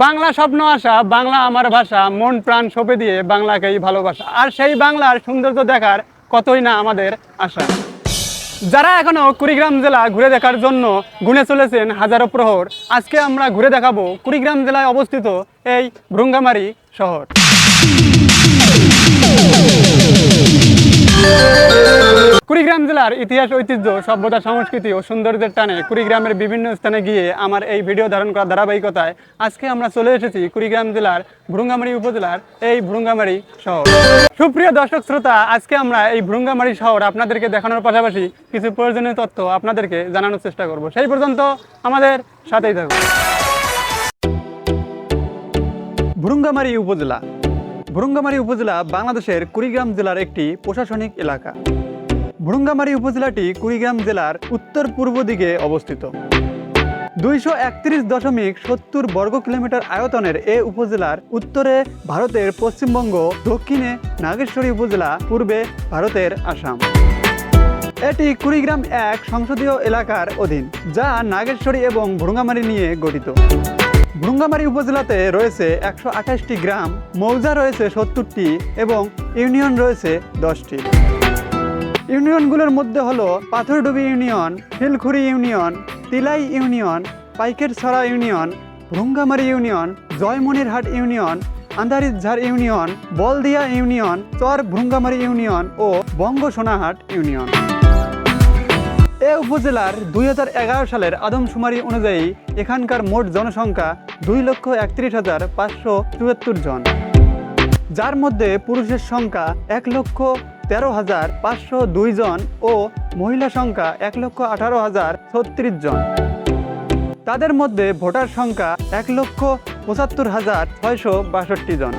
বাংলা স্বপ্ন আশা, বাংলা আমার ভাষা, মন প্রাণ সঁপে দিয়ে বাংলাকেই ভালোবাসা। আর সেই বাংলার সৌন্দর্য দেখার কতই না আমাদের আশা। যারা এখনও কুড়িগ্রাম জেলা ঘুরে দেখার জন্য গুনে চলেছেন হাজারো প্রহর, আজকে আমরা ঘুরে দেখাবো কুড়িগ্রাম জেলায় অবস্থিত এই ভ্রুঙ্গামারি শহর। কুড়িগ্রাম জেলার ইতিহাস, ঐতিহ্য, সভ্যতা, সংস্কৃতি ও সৌন্দর্যের টানে কুড়িগ্রামের বিভিন্ন স্থানে গিয়ে আমার এই ভিডিও ধারণ করা ধারাবাহিকতায় আজকে আমরা চলে এসেছি কুড়িগ্রাম জেলার ভ্রুঙ্গামারি উপজেলার এই ভ্রুঙ্গামারি শহর। সুপ্রিয় দর্শক শ্রোতা, আজকে আমরা এই ভ্রুঙ্গামারি শহর আপনাদেরকে দেখানোর পাশাপাশি কিছু প্রয়োজনীয় তথ্য আপনাদেরকে জানানোর চেষ্টা করব। সেই পর্যন্ত আমাদের সাথেই থাকুন। ভ্রুঙ্গামারি উপজেলা। ভ্রুঙ্গামারি উপজেলা বাংলাদেশের কুড়িগ্রাম জেলার একটি প্রশাসনিক এলাকা। ভ্রুঙ্গামারি উপজেলাটি কুড়িগ্রাম জেলার উত্তর পূর্ব দিকে অবস্থিত। দুইশো একত্রিশ দশমিক সত্তর বর্গ কিলোমিটার আয়তনের এ উপজেলার উত্তরে ভারতের পশ্চিমবঙ্গ, দক্ষিণে নাগেশ্বরী উপজেলা, পূর্বে ভারতের আসাম। এটি কুড়িগ্রাম এক সংসদীয় এলাকার অধীন, যা নাগেশ্বরী এবং ভ্রুঙ্গামারি নিয়ে গঠিত। ভ্রুঙ্গামারি উপজেলাতে রয়েছে একশো আঠাশটি গ্রাম, মৌজা রয়েছে সত্তরটি এবং ইউনিয়ন রয়েছে দশটি। ইউনিয়নগুলোর মধ্যে হলো Pathardubi union Hilkhuri union, Tilai union, Paikerchhara union, Bhungamari union, Joymonirhat union Andharijhar union, Boldia union, Char Bhrungamari union ও বঙ্গ সোনাহাট ইউনিয়ন। এ উপজেলার দুই হাজার এগারো সালের আদমশুমারি অনুযায়ী এখানকার মোট জনসংখ্যা দুই লক্ষ একত্রিশ হাজার পাঁচশো চুয়াত্তর জন, যার মধ্যে পুরুষের সংখ্যা এক লক্ষ তেরো হাজার পাঁচশো দুই জন ও মহিলা সংখ্যা এক লক্ষ আঠারো হাজার ছত্রিশ জন। তাদের মধ্যে ভোটার সংখ্যা এক লক্ষ পঁচাত্তর হাজার ছয়শো বাষট্টি জন।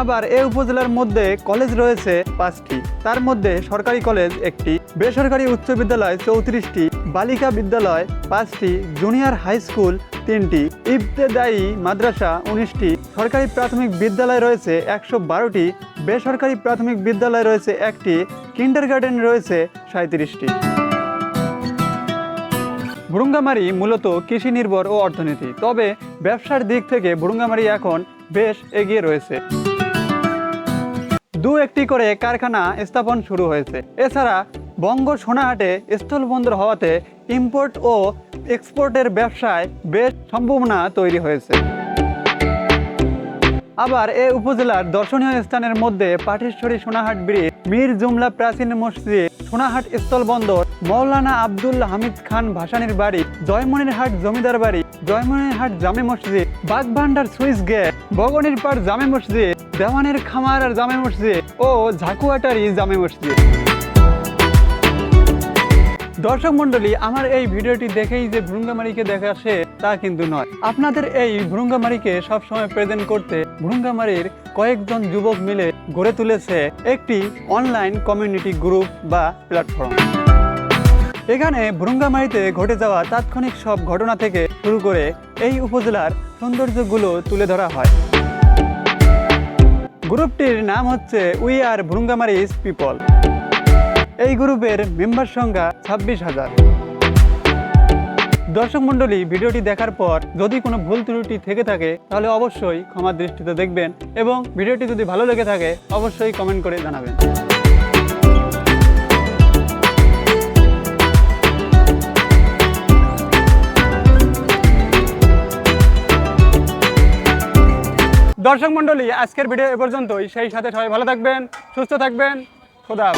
আবার এ উপজেলার মধ্যে কলেজ রয়েছে পাঁচটি। তার মধ্যে সরকারি কলেজ একটি, বেসরকারি উচ্চ বিদ্যালয় চৌত্রিশটি, বালিকা বিদ্যালয় পাঁচটি, জুনিয়র হাই স্কুল তিনটি ইবতেদায়ী মাদ্রাসা উনিশটি সরকারি প্রাথমিক বিদ্যালয় রয়েছে একশো বারোটি, বেসরকারি প্রাথমিক বিদ্যালয় রয়েছে একটি কিন্ডার গার্ডেন রয়েছে সাঁত্রিশটি ভুরুঙ্গামারি মূলত কৃষি নির্ভর ও অর্থনীতি, তবে ব্যবসার দিক থেকে ভুরুঙ্গামারি এখন বেশ এগিয়ে রয়েছে। দু একটি করে কারখানা স্থাপন শুরু হয়েছে। এছাড়া বঙ্গ সোনাহাটে স্থলবন্দর হওয়াতে ইম্পোর্ট ও এক্সপোর্টের ব্যবসায় বেশ সম্ভাবনা তৈরি হয়েছে। আবার এ উপজেলার দর্শনীয় স্থানের মধ্যে পাটেশ্বরী সোনাহাট ব্রিজ, মীর জুমলা প্রাচীন মসজিদ, সোনাহাট স্থলবন্দর মৌলানা আব্দুল হামিদ খান ভাসানির বাড়ি, জয়মনিরহাট জমিদার বাড়ি, জয়মনিরহাট জামে মসজিদ, বাগভান্ডার সুইস গেট বগনির পাড় জামে মসজিদ, দেওয়ানের খামার জামে মসজিদ ও ঝাকুয়াটারি জামে মসজিদ। দর্শক মন্ডলী আমার এই ভিডিওটি দেখেই যে ভ্রুঙ্গামারিকে দেখাচ্ছে তা কিন্তু নয়। আপনাদের এই ভ্রুঙ্গামারিকে সবসময় প্রেজেন্ট করতে ভ্রুঙ্গামারির কয়েকজন যুবক মিলে গড়ে তুলেছে একটি অনলাইন কমিউনিটি গ্রুপ বা প্ল্যাটফর্ম এখানে ভ্রুঙ্গামারিতে ঘটে যাওয়া তাৎক্ষণিক সব ঘটনা থেকে শুরু করে এই উপজেলার সৌন্দর্যগুলো তুলে ধরা হয়। গ্রুপটির নাম হচ্ছে উই আর ভ্রুঙ্গামারিজ পিপল এই গ্রুপের মেম্বার সংখ্যা ছাব্বিশ হাজার। দর্শক মণ্ডলী, ভিডিওটি দেখার পর যদি কোনো ভুল ত্রুটি থেকে থাকে, তাহলে অবশ্যই ক্ষমার দৃষ্টিতে দেখবেন এবং ভিডিওটি যদি ভালো লেগে থাকে, অবশ্যই কমেন্ট করে জানাবেন। দর্শক মণ্ডলী, আজকের ভিডিও এ পর্যন্তই। সেই সাথে সবাই ভালো থাকবেন, সুস্থ থাকবেন। খোদা।